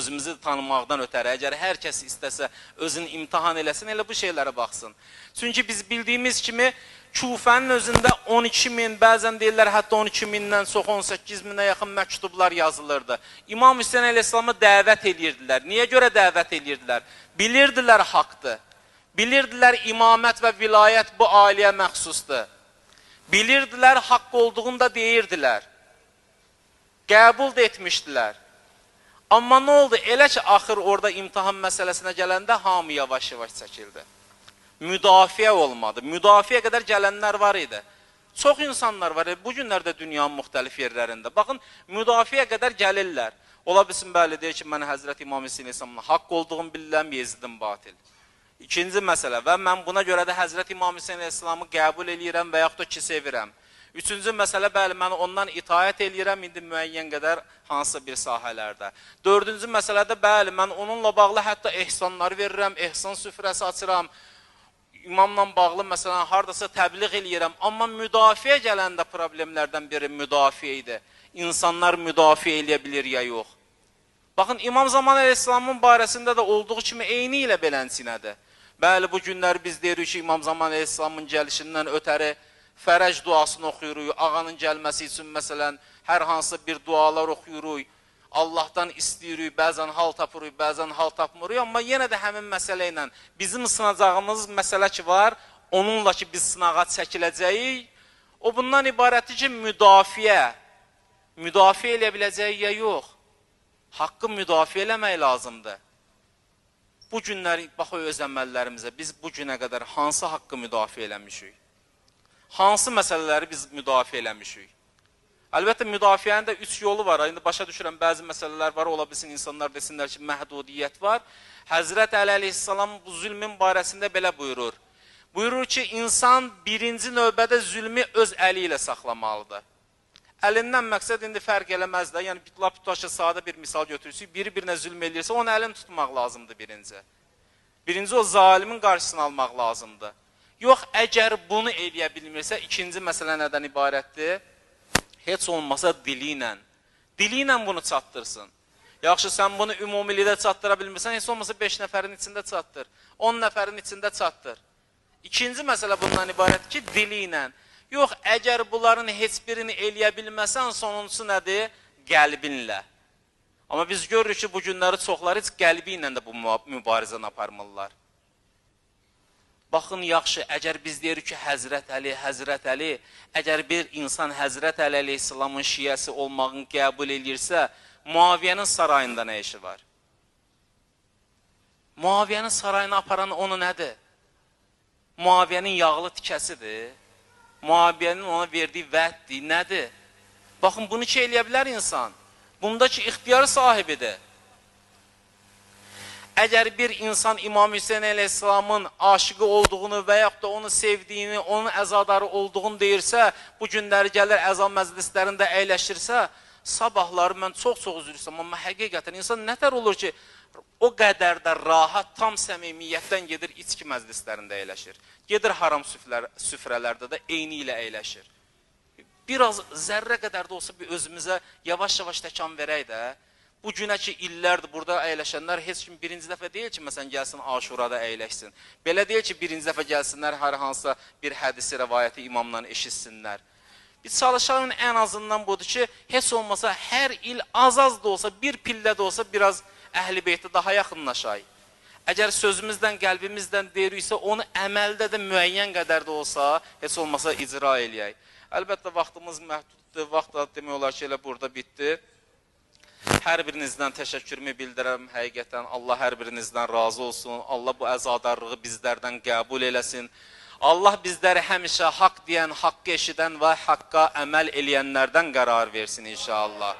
özümüzü tanımaqdan ötəri, əgər hər kəs istəsə özünü imtahan eləsin, elə bu şeylərə baxsın. Çünki biz bildiyimiz kimi Kufənin özündə 12 min, bəzən deyirlər hətta 12 mindən çox 18 minə yaxın məktublar yazılırdı. İmam Hüseyn əleyhissalamı dəvət edirdilər. Niyə görə dəvət edirdilər? Bilirdilər haqdır. Bilirdilər imamət və vilayət bu ailəyə məxsusdur. Bilirdilər haqq olduğunu da deyirdilər. Qəbul da etmişdilər. Amma nə oldu? Elə ki, axır orada imtahan məsələsinə gələndə hamı yavaş-yavaş çəkildi. Müdafiə olmadı. Müdafiə qədər gələnlər var idi. Çox insanlar var. Bu günlərdə dünyanın müxtəlif yerlərində. Baxın, müdafiə qədər gəlirlər. Ola bilsin, bəli, deyir ki, mən Həzrət İmam Hüseyin İslamın haqq olduğunu bilirəm, Yezidin batil. İkinci məsələ və mən buna görə də Həzrət İmam Hüseyin İslamı qəbul eləyirəm və yaxud da ki, sevirəm. Üçüncü məsələ, bəli, mən ondan itaət eləyirəm indi müəyyən qədər hansısa bir sahələrdə. Dördüncü məsələdə, bəli, mən onunla bağlı hətta ehsanlar verirəm, ehsan süfrəsi açıram, imamla bağlı məsələn hardasa təbliğ eləyirəm, amma müdafiə gələndə problemlərdən biri müdafiə idi. İnsanlar müdafiə eləyə bilir ya yox. Baxın İmam Zaman Əleyhisselamın barəsində də olduğu kimi eyni ilə belənçinədir. Bəli, bu günlər biz deyirik ki, İmam Zaman Əleyhisselamın gəlişindən ötəri fərəc duasını oxuyuruq, ağanın gəlməsi üçün məsələn hər hansı bir dualar oxuyuruq. Allahdan istəyirik, bəzən hal tapırıq, bəzən hal tapmırıq, amma yenə də həmin məsələ ilə bizim sınacağımız məsələ ki var, onunla ki biz sınağa çəkiləcəyik, o bundan ibarətdir ki, müdafiə, müdafiə eləyə biləcəyik ya yox, haqqı müdafiə eləmək lazımdır. Bu günlər, baxı öz əməllərimizə, biz bu günə qədər hansı haqqı müdafiə eləmişik? Hansı məsələləri biz müdafiə eləmişik? Əlbəttə müdafiənin də üç yolu var. İndi başa düşürəm bəzi məsələlər var, ola bilsin insanlar desinlər ki, məhdudiyyət var. Həzrət Əli əleyhissalam bu zülmün barəsində belə buyurur. Buyurur ki, insan birinci növbədə zülmü öz əli ilə saxlamalıdır. Əlindən məqsəd indi fərq eləməz də. Yəni lap tutaşı sadə bir misal götürürsük, biri birinə zülm eləyirsə, onun əlini tutmaq lazımdır birinci. Birinci o zalimin qarşısını almaq lazımdır. Yox, əgər bunu eləyə bilmirsə, ikinci məsələ nədən ibarətdir? heç olmasa dili ilə, dili ilə bunu çatdırsın. Yaxşı, sən bunu ümumilikdə çatdıra bilmirsən, heç olmasa 5 nəfərin içində çatdır, 10 nəfərin içində çatdır. İkinci məsələ bundan ibarət ki, dili ilə. Yox, əgər bunların heç birini eləyə bilməsən, sonuncusu nədir? Qəlbinlə. Amma biz görürük ki, bu günləri çoxları heç qəlbi ilə də bu mübarizəni aparmırlar. Baxın, yaxşı, əgər biz deyirik ki, Həzrət Əli, Həzrət Əli, əgər bir insan Həzrət Əli əleyhissalamın şiyəsi olmağını qəbul edirsə, Muaviyyənin sarayında nə işi var? Muaviyyənin sarayına aparan onu nədir? Muaviyyənin yağlı tikəsidir. Muaviyyənin ona verdiyi vəddir, nədir? Baxın, bunu ki, eləyə bilər insan. Bundakı ixtiyar sahibidir. Əgər bir insan İmam Hüseyin əleyhissalamın aşıqı olduğunu və yaxud da onu sevdiyini, onun əzadarı olduğunu deyirsə, bu günləri gəlir əzan məclislərində əyləşirsə, sabahları mən çox-çox üzr istəyirəm, amma həqiqətən insan nətər olur ki, o qədər də rahat, tam səmimiyyətdən gedir içki məclislərində əyləşir. Gedir haram süfrələr, süfrələrdə də eyni ilə əyləşir. Biraz zərrə qədər də olsa bir özümüzə yavaş-yavaş təkan verək də, Bu günə ki, illərdir burada əyləşənlər heç kim birinci dəfə deyil ki, məsələn, gəlsin aşurada əyləşsin. Belə deyil ki, birinci dəfə gəlsinlər, hər hansısa bir hədisi, rəvayəti imamdan eşitsinlər. Biz çalışanın ən azından budur ki, heç olmasa hər il az-az da olsa, bir pillə də olsa biraz əhl-i beytə daha yaxınlaşay. Əgər sözümüzdən, qəlbimizdən deyiriksə, onu əməldə də müəyyən qədər də olsa, heç olmasa icra eləyək. Əlbəttə, vaxtımız məhduddur, vaxt da demək olar ki, elə burada bitdi. Hər birinizdən təşəkkürümü bildirəm. Həqiqətən Allah hər birinizdən razı olsun. Allah bu əzadarlığı bizlərdən qəbul eləsin. Allah bizləri həmişə haqq deyən, haqqı eşidən və haqqa əməl eləyənlərdən qərar versin inşallah.